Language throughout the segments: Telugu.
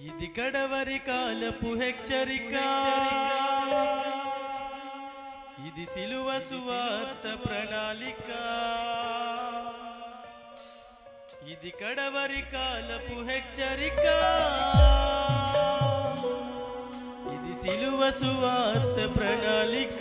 ఇది కడవరి కాలపు హెచ్చరిక. ఇది సిలువ సువార్త ప్రణాళిక. ఇది కడవరి కాలపు హెచ్చరిక. ఇది సిలువ సువార్త ప్రణాళిక.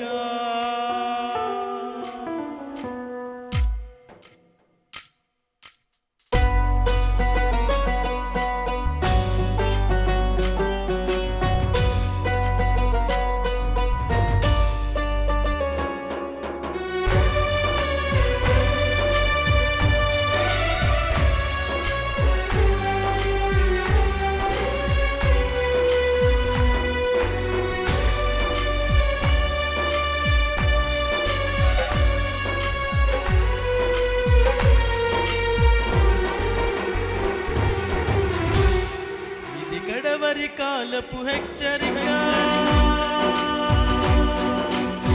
కడవరి హెచ్చరిక.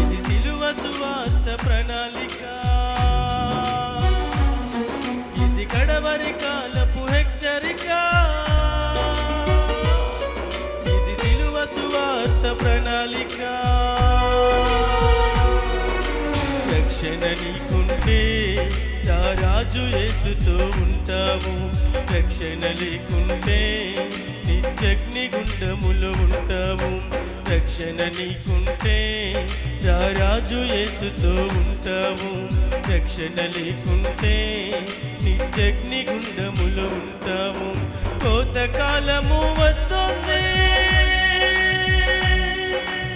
ఇది సిలువ సువార్త ప్రణాళిక. ఇది కడవరి కాలపు హెచ్చరిక. ఇది సిలువ సువార్త ప్రణాళిక. రక్షణ నీకుంటే నా రాజు యేసుతో ఉంటావు. రక్షణ లేకుంటే నిత్యగ్ని గుండములో ఉంటావు. రక్షణ నీకుంటే రాజు యేసుతో ఉంటావు. రక్షణ లేకుంటే నిత్యగ్ని గుండములో ఉంటావు. కోతకాలము వస్తుంది.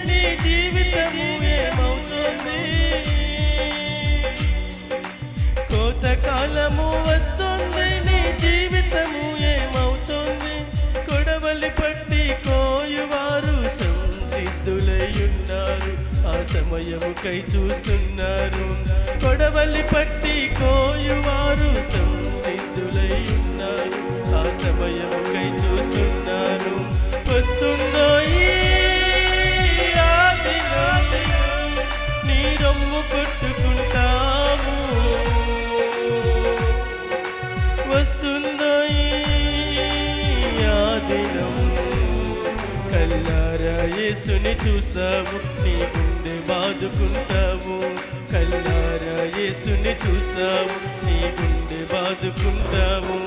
నీ జీవితము ఏమవుతుంది? కొంతకాలము వస్తుంది నీ జీవితము ఏమవుతుంది? కొడవలి పట్టి కోయువారు సంసిద్ధులయ్యున్నారు ఆ ఆ సమయముకై చూస్తున్నారు. కొడవలి పట్టి కోయువారు సంసిద్ధులై యేసుని చూస్తావు నీ గుండె బాదుకుంటావు. కల్లారా యేసుని చూస్తావు నీ గుండె బాదుకుంటావు.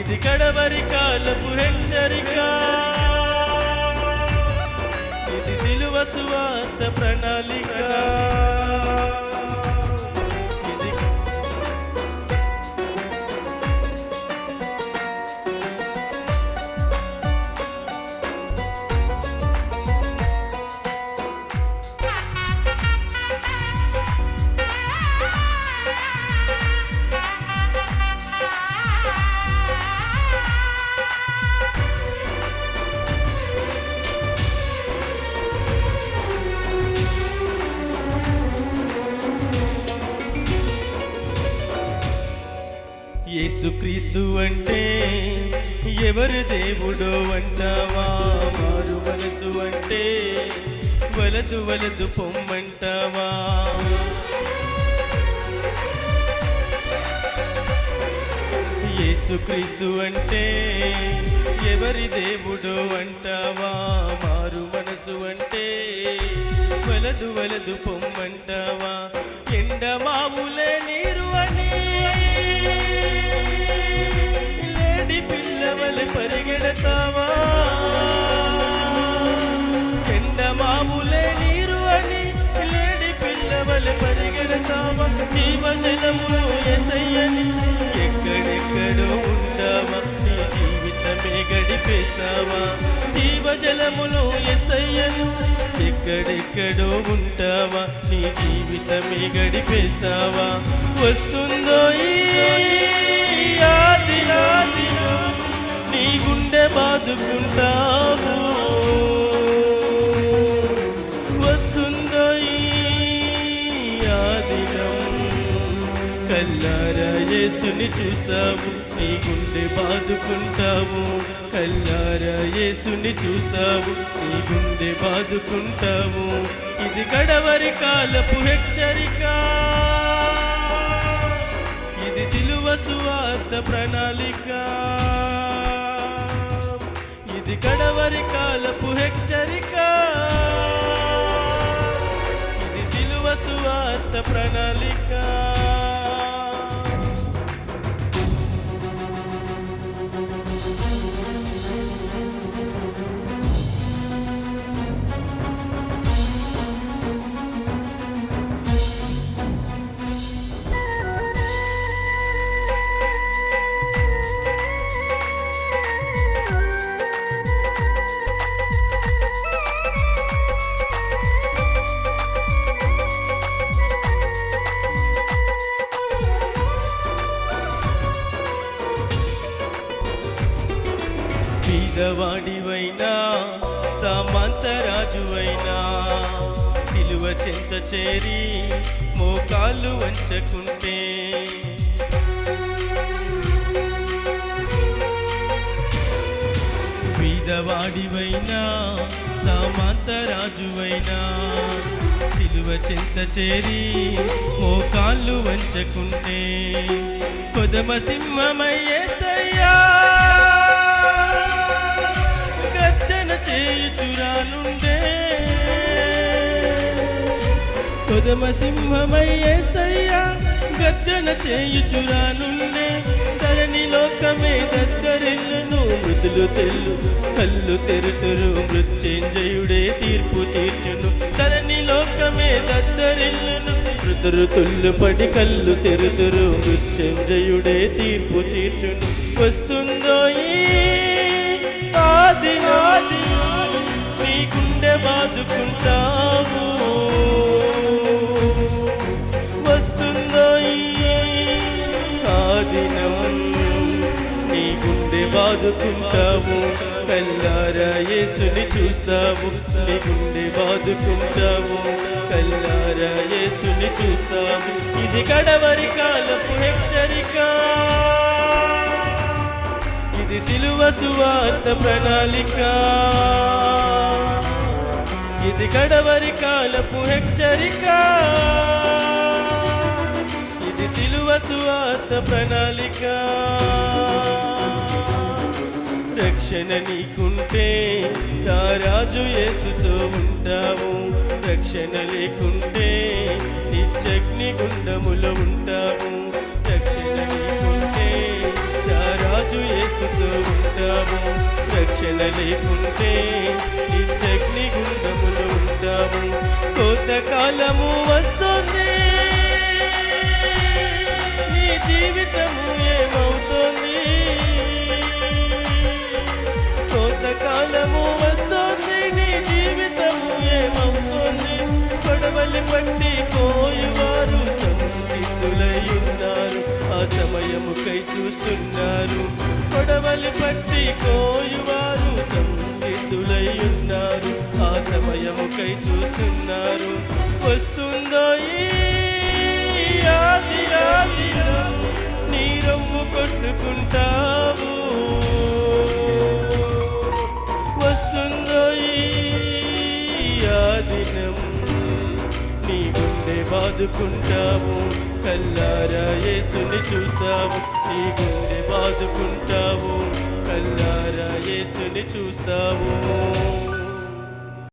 ఇది కడవరి కాలపు హెచ్చరిక. యేసుక్రీస్తు అంటే ఎవరు దేవుడో అంటావా? మారు మనసు అంటే వలదు వలదు పొమ్మంటావా? యేసుక్రీస్తు అంటే ఎవరి దేవుడో అంటావా? మారు మనసు అంటే వలదు వలదు పొమ్మ పిల్లవలె పరిగెడతావా జీవజలము ఎసయ్యని ఎక్కడెక్కడో ఉంటావా? నీ జీవితమే గడిపేస్తావా జీవజలములో ఎసయ్యను ఎక్కడెక్కడో ఉంటావా? నీ జీవితమే గడిపేస్తావా? వస్తుందో ఈ ఆది ఆది నీ గుండె బాదుకుంటా యేసుని చూస్తావు నీ గుండె బాదుకుంటావు కల్లారా యేసుని చూస్తావు నీ గుండె బాదుకుంటావు ఇది గడవరి కాలపు హెచ్చరిక. ఇది సిలువ సువార్త ప్రణాళిక. ఇది గడవరి కాలపు హెచ్చరిక. ఇది సిలువ సువార్త ప్రణాళిక. సామంతరాజువైనా సిలువ చింత చేరి మోకాళ్ళు వంచకుంటే. బీదవాడివైనా సామంతరాజువైనా సిలువ చింత చేరి మోకాళ్ళు వంచకుంటే. కొదమ సింహమయ్యేసయ్యా చేయుచురానుండే. కొదమ సింహమయ్యేసయ్యా గర్జన చేయుచురానుండే. ధరణి లోకమే దద్దరిల్లును మృదులు తెల్లు కళ్ళు తెరుతురు మృత్యుంజయుడే తీర్పు తీర్చును. ధరణి లోకమే దద్దరిల్లును మృదురు తుల్లు పడి కళ్ళు తెరుతురు మృత్యుంజయుడే తీర్పు తీర్చును. వస్తుంది బాదుకుంటావు. వస్తున్నాయి ఆ ఆదినం నీ గుండె బాదుకుంటావు. కల్లారా యేసుని చూస్తావు. నీ గుండె బాదుకుంటావు. కల్లారా యేసుని చూస్తావు. ఇది కడవరి కాలపు హెచ్చరిక. ఇది సిలువ సువార్త ప్రణాళిక. ఇది గడవరి కాలపు హెచ్చరిక. ఇది సిలువ సువార్త ప్రణాళిక. రక్షణ నీకుంటే నా రాజు యేసుతో ఉంటావు. రక్షణ లేకుంటే నిత్యగ్ని గుండములో ఉంటావు. రక్షణ నీకుంటే నా రాజు యేసుతో ఉంటావు. రక్షణ లేకుంటే నిత్యగ్ని ఉంటావు కోత కాలము వస్తుంది. నీ జీవితము ఏమవుతుంది? కొంతకాలము వస్తుంది నీ జీవితము ఏమవుతుంది? గొడవలు పట్టి పోయేవారు సంసిద్ధులై కై ఆ సమయముకై చూస్తున్నారు. గొడవలు పట్టి కోయువారు బాదుకుంటాము. కల్లారా యేసుని చూస్తాము. నీ గుండె బాదుకుంటావు కల్లారా యేసుని చూస్తాము.